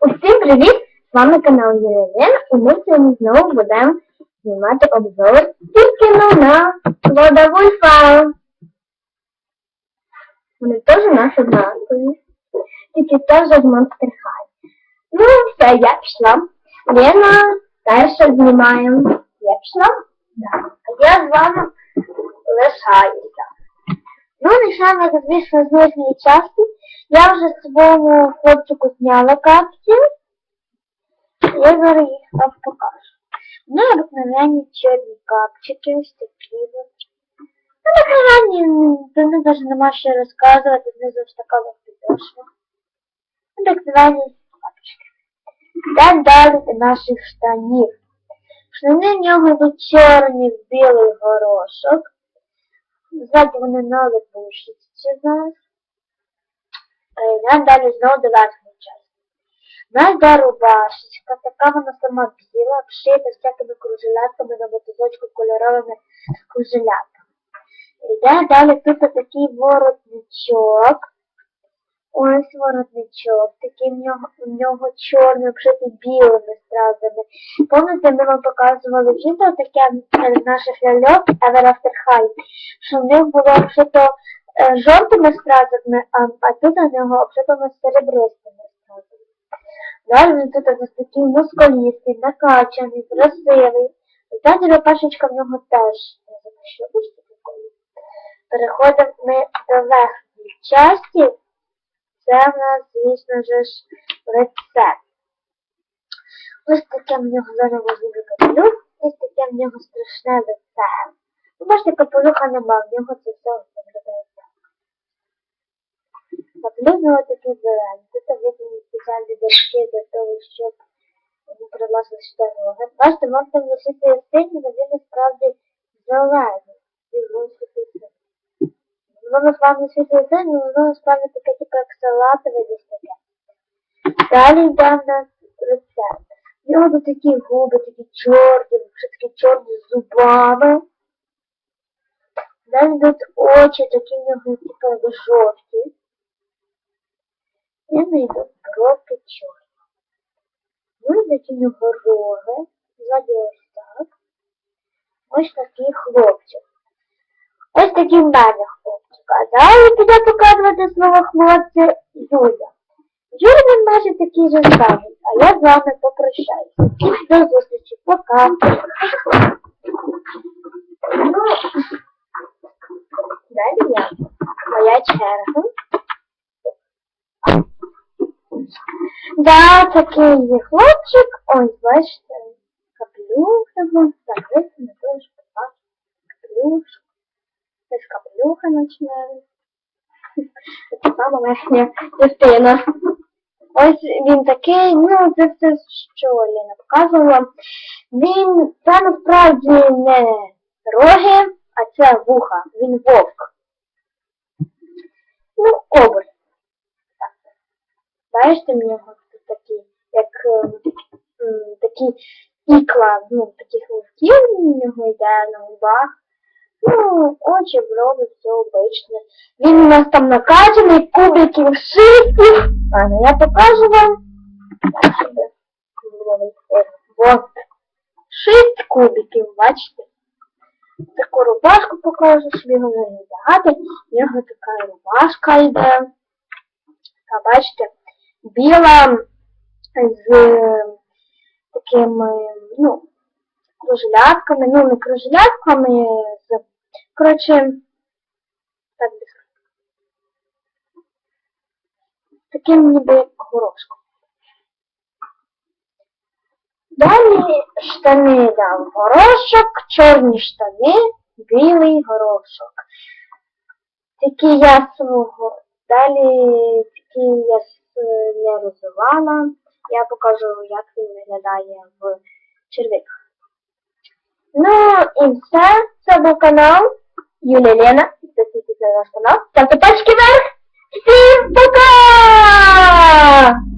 Усім привіт! З вами канал Лен, і ми сьогодні знову будемо знімати обзор тільки на водовий файл. Вони теж наші однакові, тільки теж з Monster High. Ну, все, я пішла. Лена перша знімає. Я пішла? Да. А я з вами лишаюся. Ну, лишаємо, звісно, з нижньої частини. Я вже своєму хлопчику зняла капці. Я зараз їх вам покажу. Ну, обыкновенні чорні капчики, ось такі от. Ну, обыкновенні, про них навіть нема що розказувати, знизу ось така от підошва. Обыкновенні капчики. Йдемо далі до наших штанів. Штани в нього йдуть чорні в білий горошок. Ззаді вони на липушечці зараз. Йдемо далі знову до верхньої частини. Нас рубашечка, така вона сама біла, обшита всякими кружелятками на мотузочку кольоровими кружелятками. Йде далі тут такий воротничок. Ось воротничок, такий в нього, в нього чорний, обшитий білими стразами. Пам'ятаєте, ми вам показували відео таке е, наших ляльок Ever After High, що в них було обшито е, жовтими стразами, а, а тут у нього обшитими серебристими стразами. Далі він тут у такий мускулістий, накачаний, красивий. Ззаді рубашечка в нього теж що бачите, такої. Переходимо ми до верхньої часті. Це в нас, звісно ж, рецепт. Ось таке в нього возьму капелюх, ось таке в нього страшне лице. Ви бачите, капелюха нема, в нього це все виглядає так. Капелюх в нього такий. Тут видно спеціальні дошки для того, щоб сюди ноги. Бачите, вам там висити синій, але він насправді зелений. Висити синій. Воно насправді світло синє, воно насправді таке, типу, як салатове десь таке. Далі йде в нас рецепт. В нього такі губи, такі чорні, вже такі чорні з зубами. Далі йдуть очі, такі в нього, типу, жовті. І не йдуть бровки чорні. Ну, і такі в нього роги. Ззаді ось так. Ось такий хлопчик. Ось такий в мене хлопчик. А далі піде показувати свого хлопця Юля. Юля він майже такий же самий, а я з вами попрощаюся. До зустрічі, пока. Да, такий є хлопчик. Ось, бачите, каплюх його, закрити, не теж побачити. Каплюшку. З каплюха починаю. Це сама верхня частина. Ось він такий, ну це все, що Ліна показувала. Він, це насправді не роги, а це вуха. Він вовк. Ну, образ. Так. Бачите, в нього тут такі, як ем, м, такі ікла, ну, таких вовків в нього йде на губах. Ну, очі, брови, все обичне. Він у нас там накачаний, кубиків шістів. Ладно, я покажу вам. Вот. Шість кубиків, бачите? Таку рубашку покажу, щоб його не видати. В нього така рубашка йде. Така, бачите, біла з такими, ну, кружелятками, ну не кружелятками, з, коротше, так би сказати. Таким ніби як горошком. Далі штани дав горошок, чорні штани, білий горошок. Такі я свого. Далі такі я не розвивала. Я покажу, як він виглядає в червиках. Ну і все. Це був канал Юлія Лена. Підписуйтесь на наш канал. Ставте пальчики вверх.